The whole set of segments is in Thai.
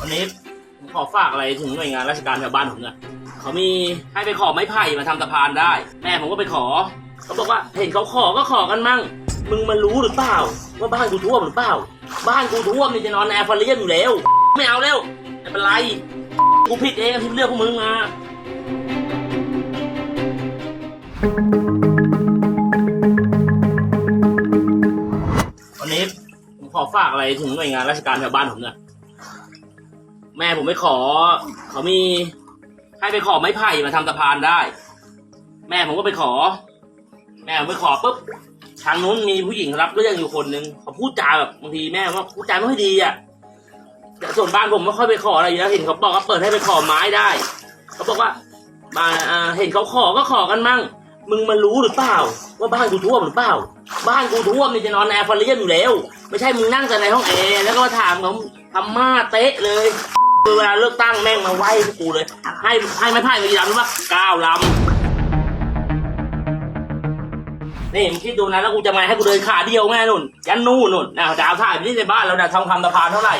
วันนี้ผมขอฝากอะไรถึงหน่วยงานราชการแถวบ้านผมเนี่ยเขามีให้ไปขอไม้ไผ่มาทำสะพานได้ แม่ผมก็ไปขอเขาบอกว่าเห็นเขาขอก็ขอกันมั่ง มึงมันรู้หรือเปล่า ว่าบ้านกูท่วมหรือเปล่า บ้านกูท่วมนี่จะนอนแอร์ฟาเรียนอยู่แล้ว ไม่เอาแล้วไม่เป็นไรกูผิดเองที่เลือกพวกมึงมา วันนี้ผมขอฝากอะไรถึงหน่วยงานราชการแถวบ้านผมเนี่ย แม่ผมไปขอ เขามี ให้ไปขอไม้ไผ่มาทำสะพานได้ แม่ผมก็ไปขอ แม่ผมไปขอปุ๊บทางนู้นมีผู้หญิงรับเรื่องอยู่คนหนึ่งเขาพูดจาแบบบางทีแม่ว่าพูดจาไม่ค่อยดีอะแต่ส่วนบ้านผมไม่ค่อยไปขออะไรอยู่แล้วเห็นเขาบอกว่าเปิดให้ไปขอไม้ได้เขาบอกว่ามาเห็นเขาขอก็ขอกันมั่ง มึงมันรู้หรือเปล่า ว่าบ้านกูท่วมหรือเปล่า บ้านกูท่วมนี่จะนอนแอร์ฟาเรียนอยู่แล้ว ไม่ใช่มึงนั่งแต่ในห้องแอร์แล้วก็มาถามเขาทำมาเตะเลย คือเวลาเลือกตั้งแม่งมาไหว้พวกกูเลย ให้ให้ไม่พ่ายมากี่ลำรู้ปะเก้าลำนี่มึงคิดดูนะแล้วกูจะมาให้กูเดินขาเดียวแม่นุ่นยันนู่นนุ่นนะดาวถ่ายไปที่ในบ้านแล้วนะทำคำสะพานเท่าไหร่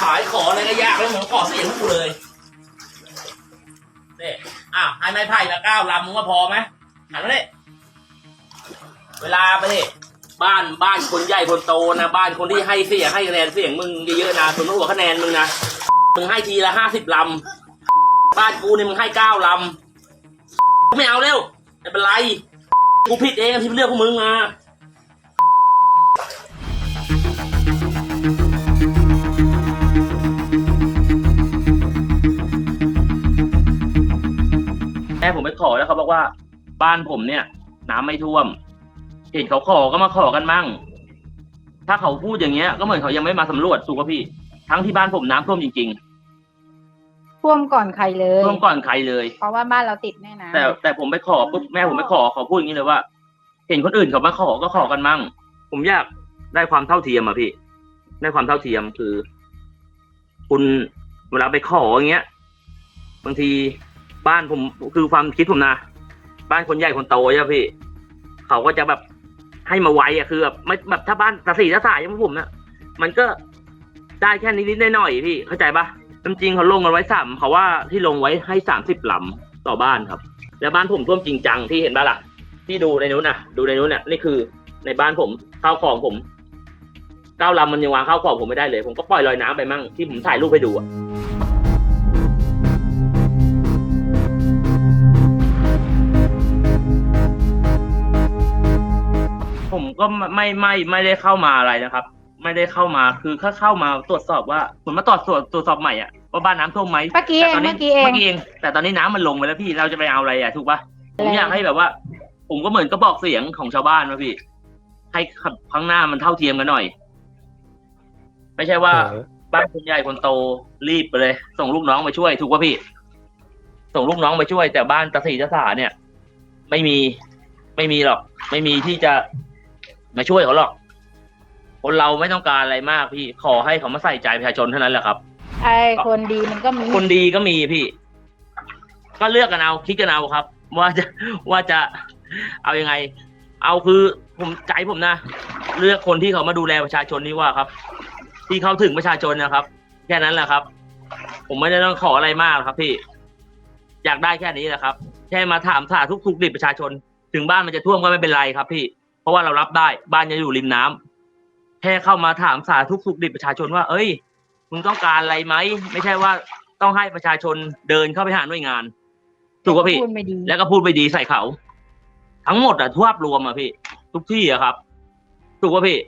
ขายของอะไรก็ยากแล้วเหมือนขอเสียงพวกกูเลยนี่อ้าวให้ไม้ไผ่ละเก้าลำมึงว่าพอไหมหันมาดิเวลาไปดิ บ้านบ้านคนใหญ่คนโตนะบ้านคนที่ให้เสียให้คะแนนเสียงมึงเยอะๆนะส่วนหัวคะแนนมึงนะมึงให้ทีละห้าสิบลำบ้านกูเนี่ยมึงให้เก้าลำไม่เอาเร็วไม่เป็นไรกูผิดเองที่เลือกพวกมึงมาแม่ผมไปขอแล้วเขาบอกว่า บ้านผมเนี่ย น้ำไม่ท่วม เห็นเขาขอก็มาขอกันมั่ง ถ้าเขาพูดอย่างเงี้ย ก็เหมือนเขายังไม่มาสำรวจถูกป่ะพี่ ทั้งที่บ้านผมน้ำท่วมจริงท่วมก่อนใครเลๆย ท่วมก่อนใครเลย เพราะว่าบ้านเราติดแม่น้ำแต่แต่ผมไปขอปุ๊บแม่ผมไปขอเขาพูดอย่างนี้เลยว่า เห็นคนอื่นเขามาขอก็ขอกันมั่ง ผมอยากได้ความเท่าเทียมอะพี่ ได้ความเท่าเทียมคือ คุณเวลาไปขออย่างเงี้ยบางทีบ้านผมคือความคิดผมนะบ้านคนใหญ่คนโตใช่ไหมพี่ เขาก็จะแบบ ให้มาไวอะคือแบบไม่แบบถ้าบ้านตาสีตาสายอย่างพวกผมนะมันก็ได้แค่นิดๆหน่อยๆพี่เข้าใจปะจริงๆเขาลงกันไว้สามเขาว่าที่ลงไว้ให้สามสิบลำต่อบ้านครับ แล้วบ้านผมท่วมจริงจังที่เห็นบ้าล่ะ ที่ดูในนู้นน่ะ ดูในนู้นน่ะนี่คือในบ้านผมข้าวของผมเก้าลำมันยังวางข้าวของผมไม่ได้เลย ผมก็ปล่อยลอยน้ำไปมั่งที่ผมถ่ายรูปให้ดูอะ ก็ไม่ไม่ไม่ได้เข้ามาอะไรนะครับ ไม่ได้เข้ามาคือแค่เข้ามาตรวจสอบว่าผมมาตรวจสอบตรวจสอบใหม่อะว่าบ้านน้ำท่วมไหมเมื่อกี้เองแต่ตนนี้เมื่อกี้เอง เมื่อกี้เองแต่ตอนนี้น้ำมันลงไปแล้วพี่เราจะไปเอาอะไรอะถูกปะผมแล้วอยากให้แบบว่า ผมก็เหมือนก็บอกเสียงของชาวบ้านว่าพี่ ให้ขับข้างหน้ามันเท่าเทียมกันหน่อย ไม่ใช่ว่าบ้านคนใหญ่คนโตรีบไปเลย ส่งลูกน้องไปช่วย ถูกป่ะพี่ ส่งลูกน้องไปช่วย แต่บ้านตาสีตาสาเนี่ย ไม่มีไม่มีหรอก ไม่มีที่จะ มาช่วยเขาหรอกคนเราไม่ต้องการอะไรมากพี่ ขอให้เขามาใส่ใจประชาชนเท่านั้นแหละครับ ไอ้คนดีมันก็มีคนดีก็มีพี่ ก็เลือกกันเอาคิดกันเอาครับ ว่าจะว่าจะเอายังไง เอาคือผมใจผมนะเลือกคนที่เขามาดูแลประชาชนนี่ว่าครับ ที่เขาถึงประชาชนนะครับ แค่นั้นแหละครับ ผมไม่ได้ต้องขออะไรมากหรอกครับ พี่ อยากได้แค่นี้แหละครับ แค่มาถามสาทุกทุกดิบประชาชน ถึงบ้านมันจะท่วมก็ไม่เป็นไรครับ พี่เพ ราะว่าเรารับได้ บ้านจะอยู่ริมน้ำแค่เข้ามาถามสาทุกทุกดิบประชาชนว่า เอ้ยมึงต้องการอะไรไหมไม่ใช่ว่าต้องให้ประชาชนเดินเข้าไปหาหน่วยงานถูกป่ะพี่พูดไม่ดีแล้วก็พูดไปดีใส่เขา ทั้งหมดอะทวบรวมอะพี่ ทุกที่อะครับ ถูกป่ะพี่